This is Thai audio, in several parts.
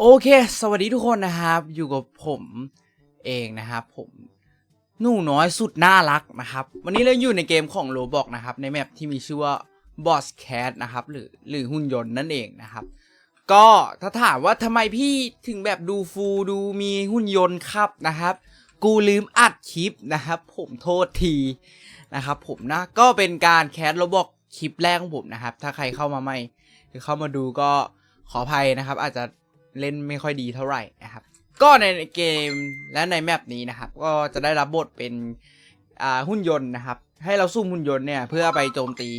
โอเค สวัสดีทุกคนนะครับ อยู่กับผมเองนะครับ ผมหนูน้อยสุดน่ารักนะครับ วันนี้เราอยู่ในเกมของโรบอกนะครับ ในแมปที่มีชื่อว่า Boss Cat นะครับ หรือหรือหุ่นยนต์นั่นเองนะครับ ก็ถ้าถามว่าทำไมพี่ถึงแบบดูฟูดูมีหุ่นยนต์ครับนะครับ กูลืมอัดคลิปนะครับ ผมโทษทีนะครับ ผมนะก็เป็นการแคสโรบอกคลิปแรกของผมนะครับ ถ้าใครเข้ามาใหม่หรือเข้ามาดูก็ขออภัยนะครับ อาจจะ เล่นไม่ค่อยดีเท่าไหร่นะครับ ก็ในเกมและในแมปนี้นะครับ ก็จะได้รับบทเป็นหุ่นยนต์นะครับ ให้เราซุ่มหุ่นยนต์เนี่ยเพื่อไปโจมตี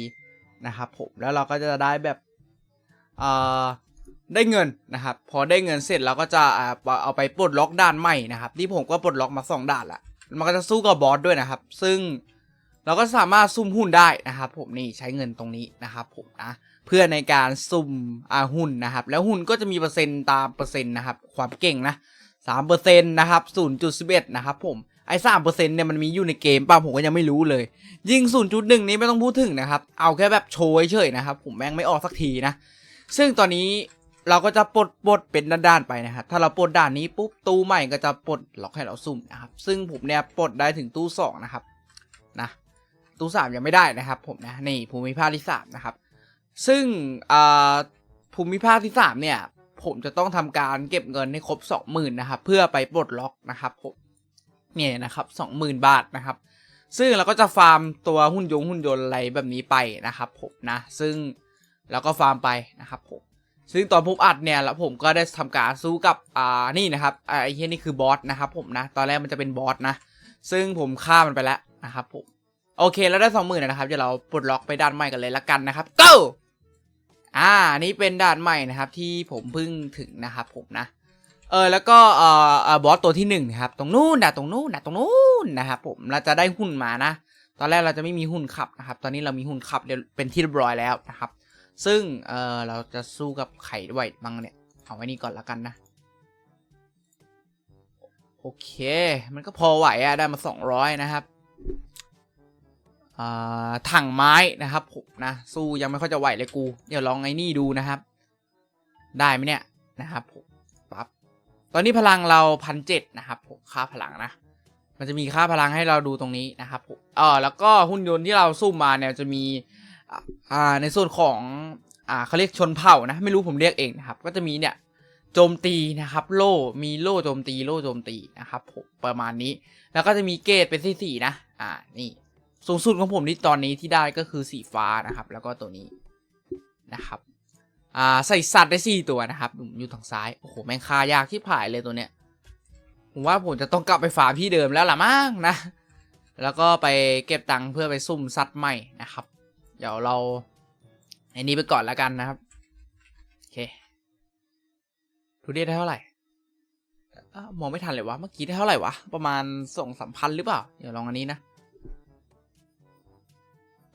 นะครับผมแล้วเราก็จะได้แบบได้เงินนะครับ พอได้เงินเสร็จเราก็จะเอาไปปลดล็อกด่านใหม่นะครับ ที่ผมก็ปลดล็อกมาสองด่านละมันก็จะสู้กับบอสด้วยนะครับ ซึ่งเราก็สามารถซุ่มหุ้นได้นะครับ ผมนี่ใช้เงินตรงนี้นะครับผมนะ เพื่อในการซุ่มอาหุ้นนะครับ แล้วหุ้นก็จะมีเปอร์เซ็นต์ตามเปอร์เซ็นต์นะครับ ความเก่งนะสามเปอร์เซ็นต์นะครับศูนย์จุดสิบเอ็ดนะครับผมไอ้สามเปอร์เซ็นต์เนี่ยมันมีอยู่ในเกมป่ะผมก็ยังไม่รู้เลย ยิงศูนย์จุดหนึ่งนี้ไม่ต้องพูดถึงนะครับ เอาแค่แบบโชว์เฉยๆนะครับ ผมแม่งไม่ออกสักทีนะ ซึ่งตอนนี้เราก็จะปลดปลดเป็นด้านๆไปนะครับ ถ้าเราปลดด่านนี้ปุ๊บตู้ใหม่ก็จะปลดล็อกให้เราซุ่มนะครับ ซึ่งผมเนี่ยปลดได้ถึงตู้สองนะครับนะตู้สามยังไม่ได้นะครับ ผมนะนี่ภูมิภาคที่สามนะครับ ซึ่งภูมิภาคที่สามเนี่ย ผมจะต้องทำการเก็บเงินให้ครบสองหมื่นนะครับเพื่อไปปลดล็อกนะครับผมเนี่ยนะครับสองหมื่นบาทนะครับ ซึ่งเราก็จะฟาร์มตัวหุ่นยงหุ่นยนต์อะไรแบบนี้ไปนะครับผมนะซึ่งเราก็ฟาร์มไปนะครับผมซึ่งตอนผมอัดเนี่ยแล้วผมก็ได้ทำการสู้กับอ่านี่นะครับไอ้เหี้ยนี่คือบอสนะครับผมนะตอนแรกมันจะเป็นบอสนะ ซึ่งผมฆ่ามันไปแล้วนะครับผมโอเคแล้วได้สองหมื่นนะครับเดี๋ยวเราปลดล็อกไปด้านใหม่กันเลยละกันนะครับ go อ่านี่เป็นด่านใหม่นะครับที่ผมเพิ่งถึงนะครับผมนะ เออแล้วก็เอ่อเอ่อบอสตัวที่หนึ่งนะครับตรงนู้นนะตรงนู้นนะตรงนู้นนะครับผมเราจะได้หุ่นมานะ ตอนแรกเราจะไม่มีหุ่นขับนะครับ ตอนนี้เรามีหุ่นขับเดี๋ยวเป็นที่เรียบร้อยแล้วนะครับ ซึ่งเออเราจะสู้กับไข่ด้วยบ้างเนี่ยเอาไว้นี่ก่อนละกันนะโอเค มันก็พอไหวอะได้มาสองร้อยนะครับ ถังไม้นะครับผมนะสู้ยังไม่ค่อยจะไหวเลยกูเดี๋ยวลองไอ้นี่ดูนะครับ ได้ไหมเนี่ยนะครับผมปั๊บตอนนี้พลังเราพันเจ็ดนะครับผมค่าพลังนะมันจะมีค่าพลังให้เราดูตรงนี้นะครับผมเออแล้วก็หุ่นยนต์ที่เราซุ่มมาเนี่ยจะมีอ่าในส่วนของอ่าเขาเรียกชนเผ่านะ ไม่รู้ผมเรียกเองนะครับ ก็จะมีเนี่ยโจมตีนะครับ โล่มีโล่โจมตีโล่โจมตีนะครับผมประมาณนี้ แล้วก็จะมีเกรดเป็นสีสีๆนะ อ่านี่ สูงสุดของผมที่ตอนนี้ที่ได้ก็คือสีฟ้านะครับ แล้วก็ตัวนี้นะครับอ่าใส่สัตว์ได้สี่ตัวนะครับอยู่ทางซ้ายโอ้โหแมงคายากที่ผ่ายเลยตัวเนี้ยผมว่าผมจะต้องกลับไปฟาร์มที่เดิมแล้วล่ะมั้งนะ แล้วก็ไปเก็บตังค์เพื่อไปซุ่มสัตว์ใหม่นะครับ เดี๋ยวเราไอ้นี้ไปก่อนแล้วกันนะครับ โอเคทุเรียนได้เท่าไหร่มองไม่ทันเลยวะ เมื่อกี้ได้เท่าไหร่วะ ประมาณสองสามพันหรือเปล่า เดี๋ยวลองอันนี้นะ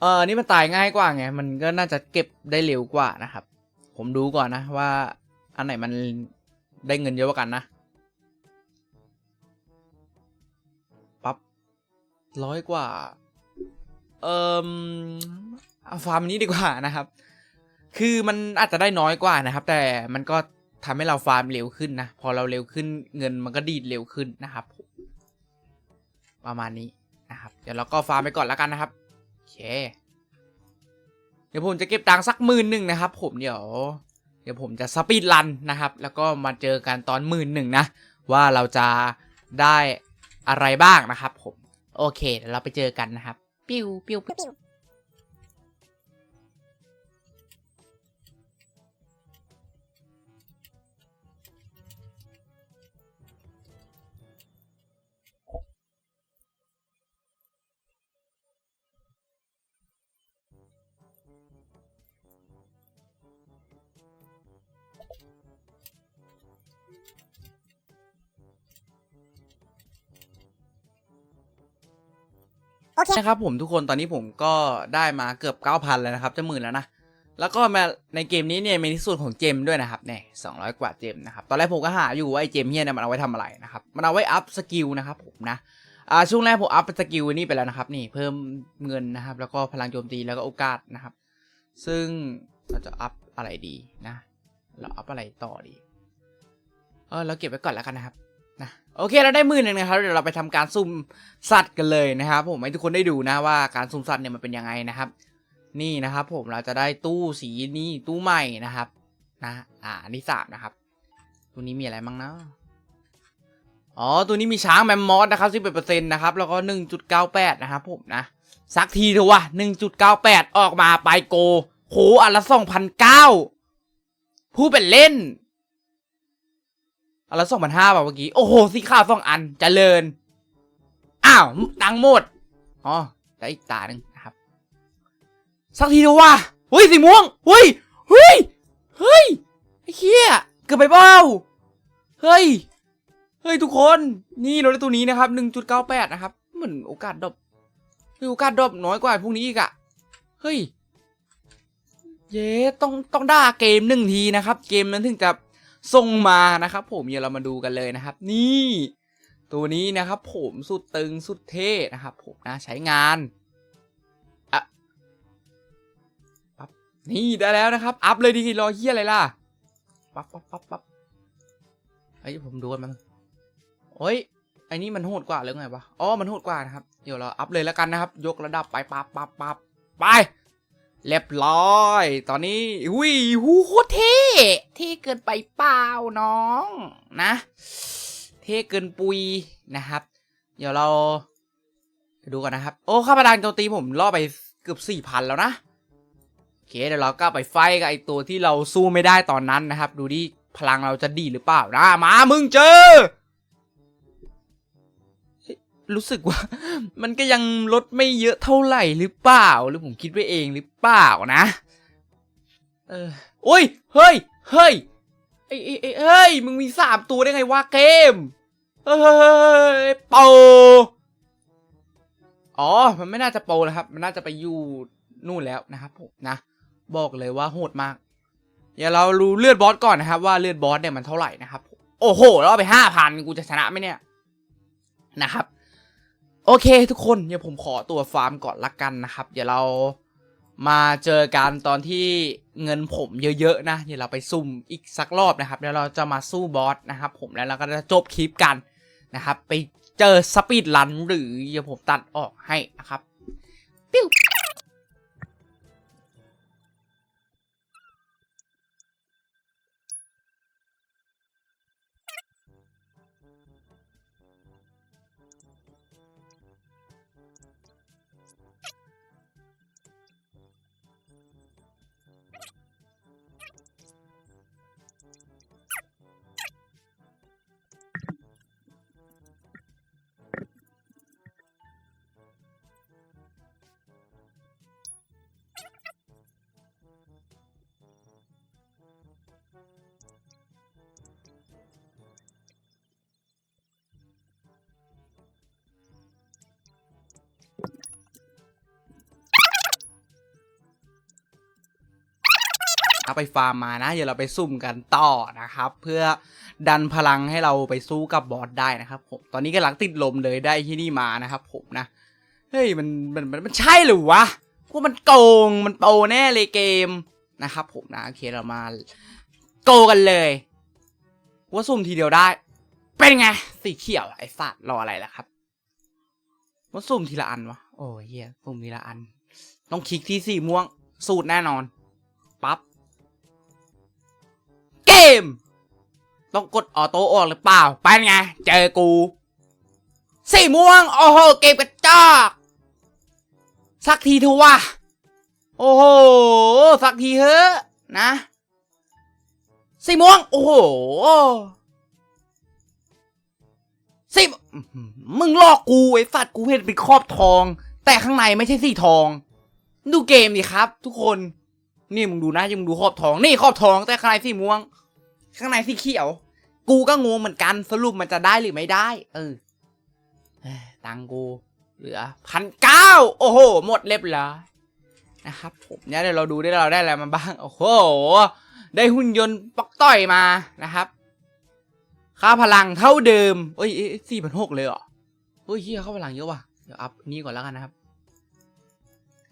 เออนี่มันตายง่ายกว่าไง มันก็น่าจะเก็บได้เร็วกว่านะครับ ผมดูก่อนนะว่า อันไหนมันได้เงินเยอะกว่ากันนะปั๊บร้อยกว่า เอ่มเอาฟาร์มนี้ดีกว่านะครับ คือมันอาจจะได้น้อยกว่านะครับ แต่มันก็ทำให้เราฟาร์มเร็วขึ้นนะ พอเราเร็วขึ้นเงินมันก็ดีดเร็วขึ้นนะครับ ประมาณนี้นะครับ เดี๋ยวเราก็ฟาร์มไปก่อนแล้วกันนะครับ เค เดี๋ยวผมจะเก็บตังค์สักหมื่นหนึ่งนะครับ ผมเดี๋ยว เดี๋ยวผมจะสปีดรันนะครับ แล้วก็มาเจอกันตอนหมื่นหนึ่งนะ ว่าเราจะได้อะไรบ้างนะครับ ผม โอเคเดี๋ยวเราไปเจอกันนะครับ ปิ้วปิ้วปิ้ว โอเค นะครับผมทุกคนตอนนี้ผมก็ได้มาเกือบ 9,000 แล้วนะครับ จะหมื่นแล้วนะ แล้วก็มาในเกมนี้เนี่ยมีที่สุดของเจมด้วยนะครับเนี่ย200กว่าเจมนะครับ ตอนแรกผมก็หาอยู่ว่าไอ้เจมเฮียเนี่ยมันเอาไว้ทำอะไรนะครับ มันเอาไว้อัพสกิลนะครับผมนะ อ่าช่วงแรกผมอัพสกิลนี่ไปแล้วนะครับ นี่เพิ่มเงินนะครับ แล้วก็พลังโจมตีแล้วก็โอกาสนะครับ ซึ่งเราจะอัพอะไรดีนะ เราอัพอะไรต่อดีอเราเก็บไว้ก่อนแล้วกันนะครับ นะโอเคเราได้มื่นหนึ่งนะครับเดี๋ยวเราไปทำการซุ่มสัตว์กันเลยนะครับ ผมให้ทุกคนได้ดูนะว่าการซุ่มสัตว์เนี่ยมันเป็นยังไงนะครับ นี่นะครับผมเราจะได้ตู้สีนี้ตู้ใหม่นะครับนะอ่านี่สามนะครับ ตัวนี้มีอะไรบ้างนะอ๋อตัวนี้มีช้างแมมมอสนะครับสิบเปอร์เซ็นต์นะครับแล้วก็หนึ่งจุดเก้าแปดนะครับผมนะสักทีเถอะวะหนึ่งจุดเก้าแปดออกมาไปโกโหอันละสองพันเก้าผู้เป็นเล่น อันละสองพันห้าป่ะเมื่อกี้ โอ้โห สีขาวสองอันเจริญ อ้าว ตังหมด อ๋อแต่อีกตาหนึ่งนะครับ สักทีเดียวว่ะเฮ้ย สีม่วงเฮ้ย เฮ้ย เฮ้ย ไอ้เหี้ย เกือบไปเปล่าเฮ้ย เฮ้ย ทุกคน นี่เราได้ตัวนี้นะครับหนึ่งจุดเก้าแปดนะครับ เหมือนโอกาสดรอปเฮ้ยโอกาสดรอปน้อยกว่าพวกนี้อีกอะเฮ้ย เย้ ต้อง ต้องด่าเกมหนึ่งทีนะครับ เกมนั้นถึงจะ ส่งมานะครับผมเดี๋ยวเรามาดูกันเลยนะครับ นี่ ตัวนี้นะครับ ผมสุดตึงสุดเท่นะครับ ผมนะใช้งานอะปั๊บนี่ได้แล้วนะครับ อัพเลยดีรอเฮียอะไรล่ะปั๊บปั๊บปั๊บปั๊บไอ้ผมดูมันโอ้ยไอ้นี่มันโหดกว่าหรือไงวะอ๋อมันโหดกว่านะครับเดี๋ยวเราอัพเลยแล้วกันนะครับ ยกระดับไปปั๊บปั๊บปั๊บไป เรียบร้อย ตอนนี้หุยหูโคตรเท่เท่เกินไปเปล่าน้องนะ เท่เกินปุยนะครับ เดี๋ยวเราดูกันนะครับ โอ้ข้าพลังโจมตีผมล่อไปเกือบสี่พันแล้วนะโอเคเดี๋ยวเราก็ไปไฟกับไอตัวที่เราสู้ไม่ได้ตอนนั้นนะครับ ดูดิพลังเราจะดีหรือเปล่านะมามึงเจอ รู้สึกว่า มันก็ยังลดไม่เยอะเท่าไหร่หรือเปล่า หรือผมคิดไปเองหรือเปล่านะ เออโอ้ย เฮ้ย เฮ้ยไอ้ไอ้เฮ้ย มึงมีสามตัวได้ไงวะเกม เฮ้ยโปอ๋อ มันไม่น่าจะโปรแล้วครับ มันน่าจะไปอยู่นู่นแล้วนะครับผมนะ บอกเลยว่าโหดมากเดี๋ยวเรารู้เลือดบอสก่อนนะครับ ว่าเลือดบอสเนี่ยมันเท่าไหร่นะครับ โอ้โหเราไปห้าพันกูจะชนะไหมเนี่ยนะครับ โอเคทุกคนเดี๋ยวผมขอตัวฟาร์มก่อนละกันนะครับ เดี๋ยวเรามาเจอกันตอนที่เงินผมเยอะๆนะเดี๋ยวเราไปซุ่มอีกสักรอบนะครับแล้วเราจะมาสู้บอสนะครับ ผมแล้วเราก็จะจบคลิปกันนะครับ ไปเจอสปีดลันหรือเดี๋ยวผมตัดออกให้นะครับปิ้ว เอาไปฟาร์มมานะ เดี๋ยวเราไปซุ่มกันต่อนะครับ เพื่อดันพลังให้เราไปสู้กับบอสได้นะครับผมตอนนี้กำลังติดลมเลยได้ที่นี่มานะครับผมนะเฮ้ยมันมันมันมันใช่หรือวะพวกมันโกงมันโปแน่เลยเกมนะครับผมนะโอเคเรามาโกกันเลยว่าซุ่มทีเดียวได้ เป็นไงสีเขียวไอ้สัตว์รออะไรล่ะครับว่าซุ่มทีละอันวะโอ้ยเฮียซุ่มทีละอัน ต้องคลิกที่สีม่วง สูตรแน่นอนปั๊บ ม ต้องกดออโต้ออกหรือเปล่า ไปไง เจอกู สีม่วง โอ้โห เกมกระจอกสักทีเถอะวะโอ้โห สักทีเถอะนะ สีม่วง โอ้โหสีมึงลอกกูไอ้สัตว์กูเห็นเป็นครอบทอง แต่ข้างในไม่ใช่สีทอง ดูเกมดิครับ ทุกคน นี่มึงดูนะยังดูขอบทอง นี่ขอบทองแต่ข้างในสีม่วง ข้างในสีเขียว กูก็งงเหมือนกันสรุปมันจะได้หรือไม่ได้ เออตังกู เหลือพันเก้าโอ้โห หมดเรียบร้อยนะครับผมเนี่ยเดี๋ยวเราดูได้เราได้อะไรมาบ้าง โอ้โห ได้หุ่นยนต์ปอกต่อยมานะครับ ค่าพลังเท่าเดิมเอ้ยสี่พันหกเลยเหรอเฮ้ยเฮียค่าพลังเยอะว่ะ เดี๋ยวอัพนี่ก่อนแล้วกันนะครับ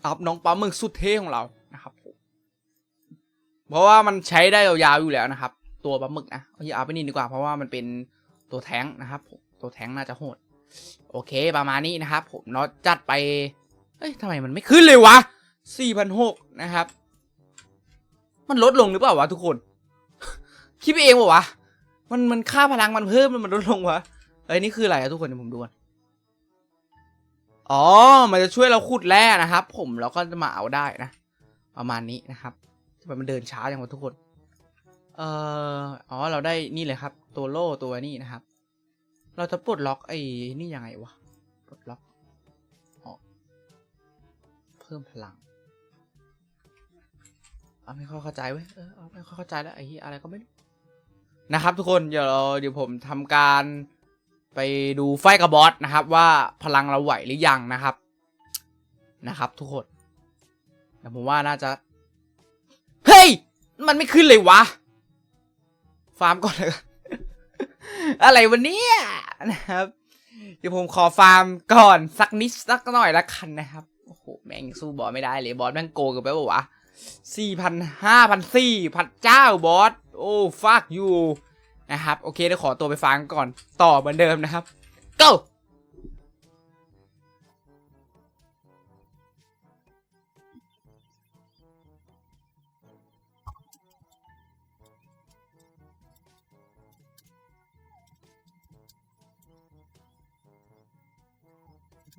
อัพน้องปลาหมึกสุดเท่ของเรานะครับ เพราะว่ามันใช้ได้ยาวๆอยู่แล้วนะครับ ตัวปลาหมึกนะเอาเอาไปนี่ดีกว่าเพราะว่ามันเป็นตัวแท้งนะครับ ตัวแท้งน่าจะโหด โอเคประมาณนี้นะครับ ผมเนาะจัดไปเอ้ยทำไมมันไม่ขึ้นเลยวะสี่พันหกนะครับ มันลดลงหรือเปล่าวะทุกคน คิดไปเองเปล่าวะมันมันค่าพลังมันเพิ่มมันลดลงวะเอ้ยนี่คืออะไรอะทุกคนเดี๋ยวผมดูก่อนอ๋อ มันจะช่วยเราขุดแร่นะครับ ผมเราก็จะมาเอาได้นะ ประมาณนี้นะครับทำไมมันเดินช้าจังวะทุกคน เอ่ออ๋อ เราได้นี่เลยครับ ตัวโล่ตัวนี้นะครับ เราจะปลดล็อกไอ้นี่ยังไงวะ ปลดล็อกออเพิ่มพลังเอาไม่ค่อยเข้าใจเว้ย เออเอาไม่ค่อยเข้าใจแล้วไอ้อะไรก็ไม่รู้นะครับทุกคน เดี๋ยวเราเดี๋ยวผมทำการไปดูไฟกับบอสนะครับ ว่าพลังเราไหวหรือยังนะครับ นะครับ ทุกคนแต่ผมว่าน่าจะ เฮ้ย มันไม่ขึ้นเลยวะ ฟาร์มก่อนเลยอะไรวันนี้นะครับ เดี๋ยวผมขอฟาร์มก่อนสักนิดสักหน่อยละกันนะครับโอ้โหแม่งสู้บอสไม่ได้เลยบอสแม่งโกงกันไปปะวะสี่พันห้าพันสี่พันเจ้าบอสโอ้ฟักยูนะครับ โอเคเดี๋ยวขอตัวไปฟังก่อนต่อเหมือนเดิมนะครับ go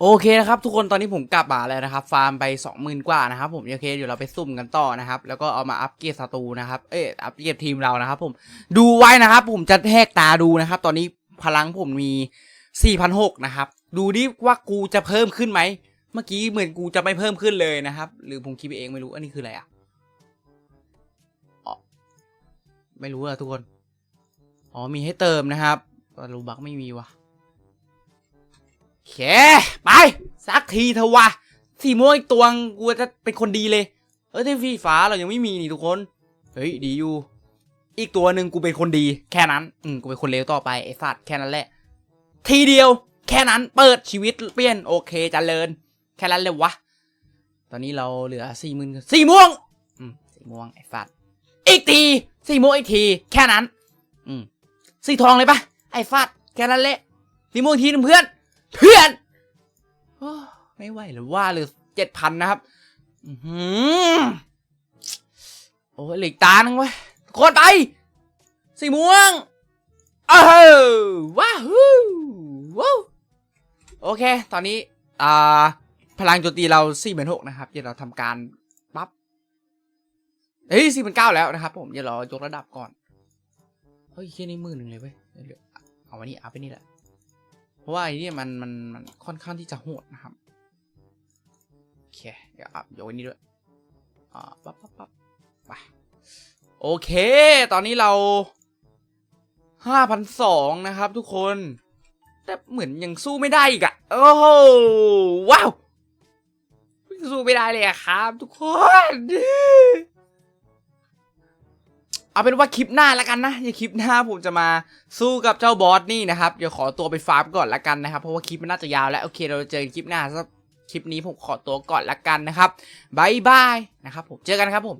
โอเคนะครับทุกคนตอนนี้ผมกลับมาแล้วนะครับ ฟาร์มไปสองหมื่นกว่านะครับผมโอเคเดี๋ยวเราไปซุ่มกันต่อนะครับ แล้วก็เอามาอัปเกรดศัตรูนะครับเอ้ยอัปเกรดทีมเรานะครับ ผมดูไว้นะครับ ผมจะแหกตาดูนะครับ ตอนนี้พลังผมมีสี่พันหกนะครับ ดูดิว่ากูจะเพิ่มขึ้นไหมเมื่อกี้เหมือนกูจะไม่เพิ่มขึ้นเลยนะครับ หรือผมคิดไปเองไม่รู้อันนี้คืออะไรอะอ๋อไม่รู้อะทุกคนอ๋อมีให้เติมนะครับรูบักไม่มีวะโอเคไป สักทีเถอะวะสีม่วงอีกตัวงกูจะเป็นคนดีเลย เออที่ฟีฟ้าเรายังไม่มีนี่ทุกคน เฮ้ยดีอยู่ อีกตัวหนึ่งกูเป็นคนดี แค่นั้น อืมกูเป็นคนเลวต่อไปไอ้สัตว์แค่นั้นแหละ ทีเดียว แค่นั้นเปิดชีวิตเปลี่ยนโอเคเจริญ แค่นั้นเลยวะ ตอนนี้เราเหลือสี่หมื่นสี่ม่วง อืมสี่ม่วงไอ้สัตว์อีกทีสี่ม่วงอีกที แค่นั้น อืมสี่ทองเลยปะไอ้ฟัดแค่นั้นแหละสี่ม่วงทีนึงเพื่อน เพื่อนโอ้ไม่ไหวหรือว่าหรือเจ็ดพันนะครับอือหือโอ้ยหล็กตาหนึงเว้ยทุกคนไป สีม่วงเออว้าฮู้ว้าวโอเค ตอนนี้อ่าพลังโจมตีเราสี่หมื่นหกนะครับ เดี๋ยวเราทำการปั๊บเฮ้ยสี่หมื่นเก้าแล้วนะครับ ผมเดี๋ยวเรายกระดับก่อน เฮ้ยแค่นี้หมื่นหนึ่งเลยเว้ยเดี๋ยวเอาไว้นี่เอาไปนี่แหละ เพราะว่าไอ้นี่มันมันมันค่อนข้างที่จะโหดนะครับ โอเค เดี๋ยวอัพยกไว้นี่ด้วย อ่าปั๊บปั๊บปั๊บไปโอเค ตอนนี้เราห้าพันสองนะครับทุกคน แต่เหมือนยังสู้ไม่ได้อีกอะโอ้โหว้าวสู้ไม่ได้เลยอะครับ ทุกคน เอาเป็นว่าคลิปหน้าแล้วกันนะอย่าคลิปหน้าผมจะมาสู้กับเจ้าบอสนี่นะครับเดี๋ยวขอตัวไปฟาร์มก่อนละกันนะครับ เพราะว่าคลิปมันน่าจะยาวแล้วโอเคเราเจอกันคลิปหน้าสำหรับคลิปนี้ผมขอตัวก่อนละกันนะครับบายบายนะครับผมเจอกันครับผม